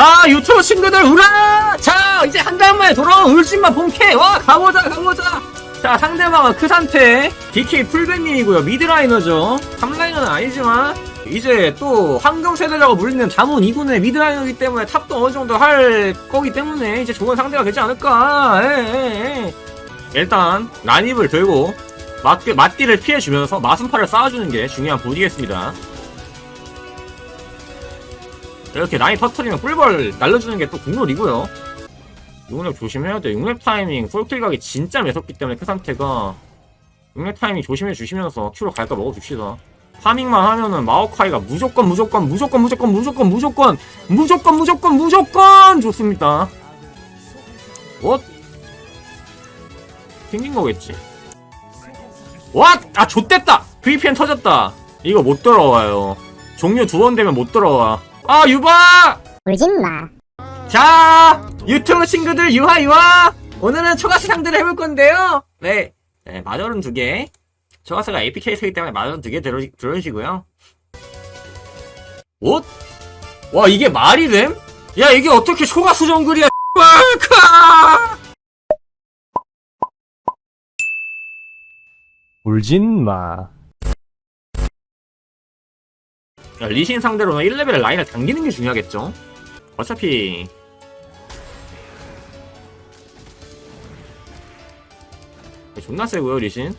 자 유튜브 친구들 우라! 자 이제 한 달 만 에 돌아온 울진마 본캐! 와 가보자 가보자! 자 상대방은 크산테 DK 풀벤님이고요. 미드라이너죠. 3라이너는 아니지만 이제 또 황금 세대라고 불리는 자문 2군의 미드라이너이기 때문에 탑도 어느 정도 할 거기 때문에 이제 좋은 상대가 되지 않을까. 에, 에, 에. 일단 난입을 들고 맞, 맞디를 피해주면서 마순파를 쌓아주는 게 중요한 보디겠습니다 이렇게 라인 터트리면 꿀벌 날려주는 게또 국룰이고요. 6렙 조심해야 돼. 6렙 타이밍 솔킬 각이 진짜 매섭기 때문에 그 상태가 6렙 타이밍 조심해 주시면서 큐로 갈까 먹어줍시다. 파밍만 하면은 마오카이가 무조건 무조건 무조건 무조건 무조건 무조건 무조건 무조건 무조건 좋습니다. 뭐? 생긴 거겠지. 와! 아 좆됐다! VPN 터졌다. 이거 못 들어와요. 종료 두 번 되면 못 들어와. 아 유바! 울진마 자 유튜브 친구들 유하 유하 오늘은 초가스 상대를 해볼 건데요 네, 네 마절은 두개 초가스가 APK이기 때문에 마절은 두개 들어주시고요 옷? 와 이게 말이 됨? 야 이게 어떻게 초가스 정글이야 카 울진 마. 리신 상대로는 1레벨 라인을 당기는 게 중요하겠죠 어차피 존나 세고요 리신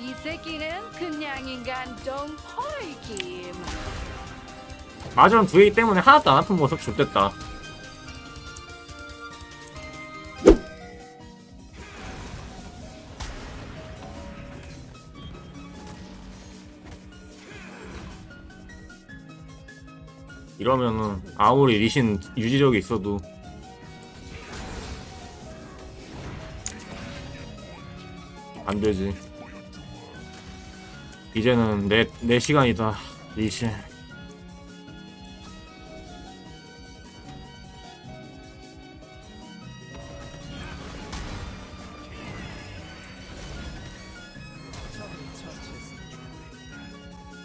이 새끼는 그냥 인간 동포이김. 마전 두웨이 때문에 하나도 안 아픈 모습 좋됐다. 이러면은 아무리 리신 유지력이 있어도 안 되지. 이제는 내, 내 시간이다, 리신.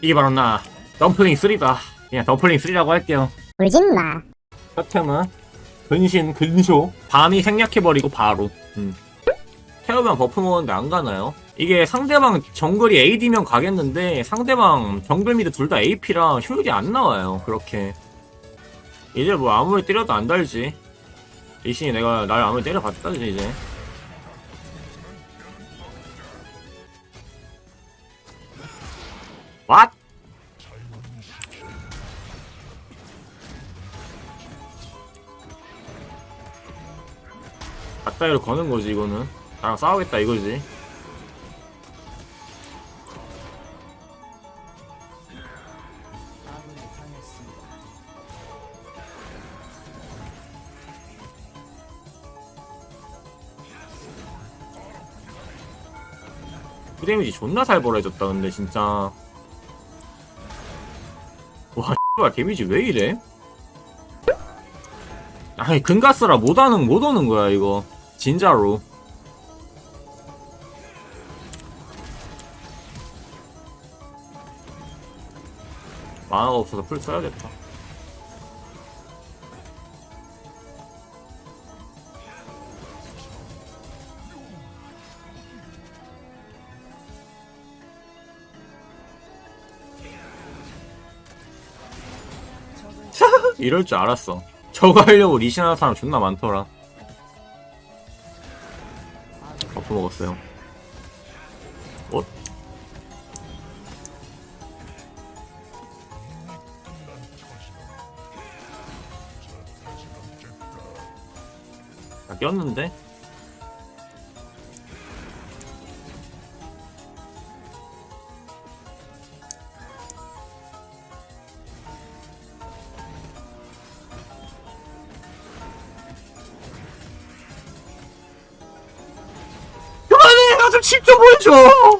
이게 바로 나 덤플링 3다 그냥 덤플링 3라고 할게요. 울진마. 사템은 근신 근쇼. 밤이 생략해버리고 바로. 음. 태우면 버프 먹었는데 안 가나요? 이게 상대방 정글이 AD면 가겠는데 상대방 정글 미드 둘 다 AP라 효율이 안 나와요 그렇게. 이제 뭐 아무리 때려도 안 달지. 리신이 내가 날 아무리 때려봤다지 이제 가까이로 거는 거지 이거는. 나랑 싸우겠다 이거지. 그 데미지 존나 살 벌어졌다 근데 진짜. 와 X발 데미지 왜 이래? 아니 근가스라 못하는 못 오는 거야 이거 진짜로. 만화가 없어서 풀 써야겠다. 이럴 줄 알았어. 저거 하려고 하는 사람 존나 많더라 먹었어요 옷? 아, 꼈는데? 좀 직접 보여줘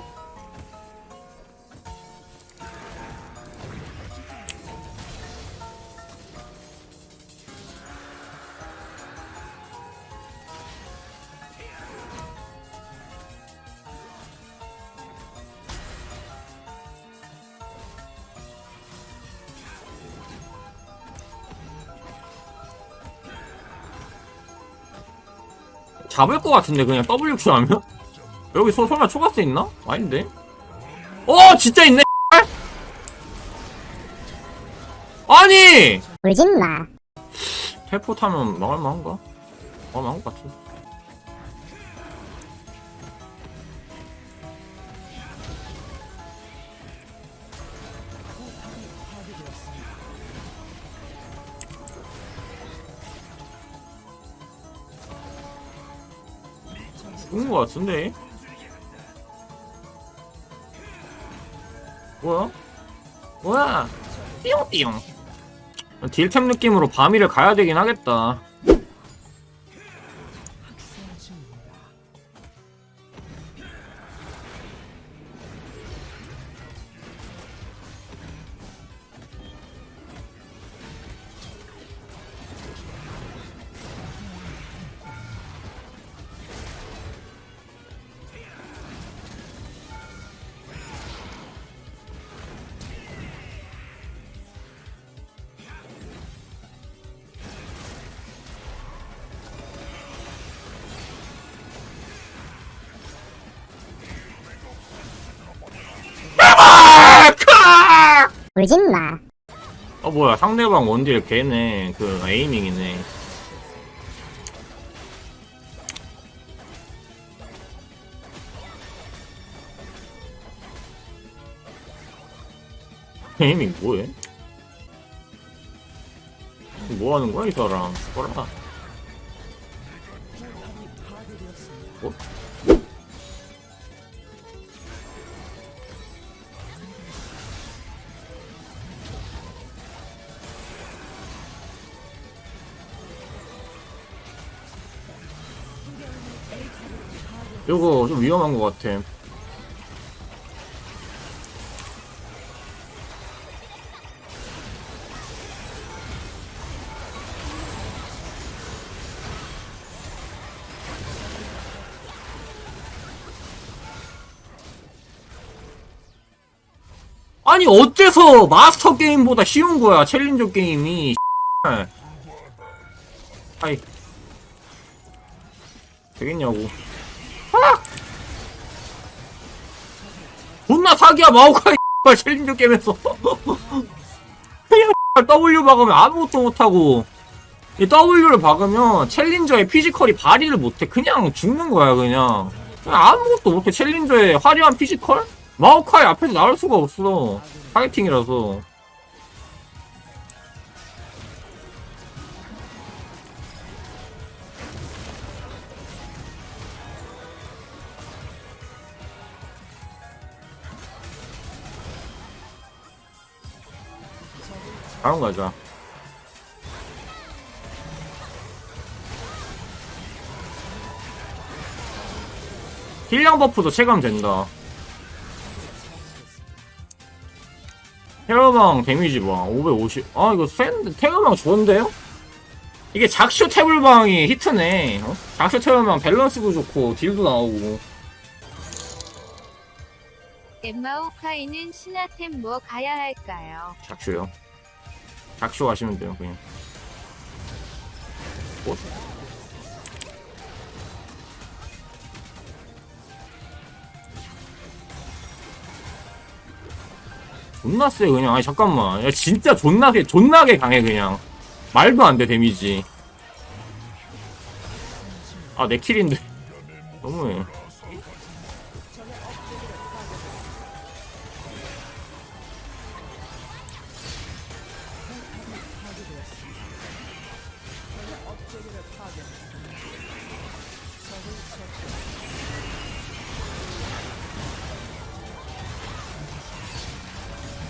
잡을 것 같은데 그냥 W Q 하면? 여기 소, 설마 초가스 있나? 아닌데? 어 진짜 있네 아니 울진 마. 테포 타면 망할만한가? 어 망할 것 같은데 죽은 것 같은데 뭐야? 뭐야? 띠용띠용 딜템 느낌으로 바미를 가야 되긴 하겠다 울진 마. 어 뭐야 상대방 원딜 걔네 그 에이밍이네 에이밍 뭐해? 뭐 하는 거야 이 사람 뭐라 뭐? 이거 좀 위험한 것 같아. 아니 어째서 마스터 게임보다 쉬운 거야 챌린저 게임이. 아이. 되겠냐고 존나 사기야 마오카이 챌린저 게임에서. 그냥 W 박으면 아무것도 못하고. 이 W를 박으면 챌린저의 피지컬이 발휘를 못해. 그냥 죽는 거야 그냥. 아무것도 못해 챌린저의 화려한 피지컬? 마오카이 앞에서 나올 수가 없어. 파이팅이라서 다음 가자 힐량 버프도 체감된다 테러망 데미지 봐. 550. 아, 이거 센데. 테러망 좋은데요? 이게 작쇼 태블방이 히트네. 어? 작쇼 태블방 밸런스도 좋고, 딜도 나오고. 엠마오카이는 신화템 뭐 가야 할까요? 작쇼요. 작쇼 하시면 돼요, 그냥. 뭐? 존나 세 그냥. 아니 잠깐만. 야 진짜 존나 세 존나게 강해 그냥. 말도 안 돼 데미지. 아 내 킬인데. 너무해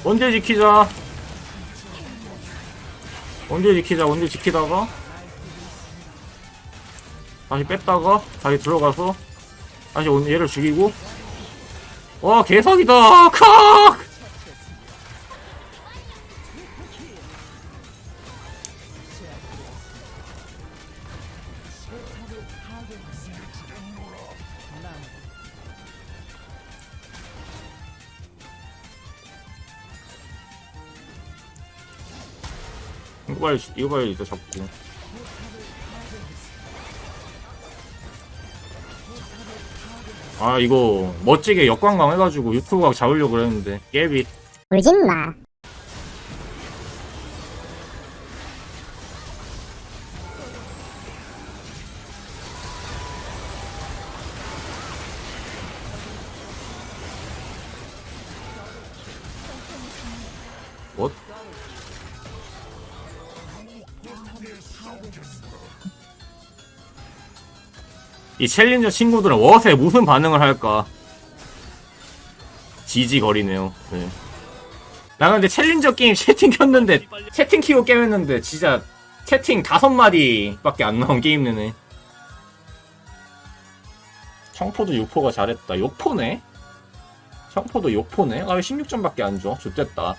언제 지키자? 언제 지키자? 언제 지키다가? 다시 뺐다가 다시 들어가서 다시 온- 얘를 죽이고? 와 개사기다! 칵 이거 봐야 이거 봐야 이거 잡고 아 이거 멋지게 역관광 해가지고 유튜브 각 잡으려고 그랬는데 깨비 울진 마. 뭐? 이 챌린저 친구들은 웍에 무슨 반응을 할까? 지지거리네요. 네. 나 근데 챌린저 게임 채팅 켰는데 채팅 키고 게임했는데 진짜 채팅 다섯 마디밖에 안 나온 게임 내네. 청포도 6포가 잘했다. 6포네? 청포도 6포네? 아, 왜 16점밖에 안 줘? 좋됐다.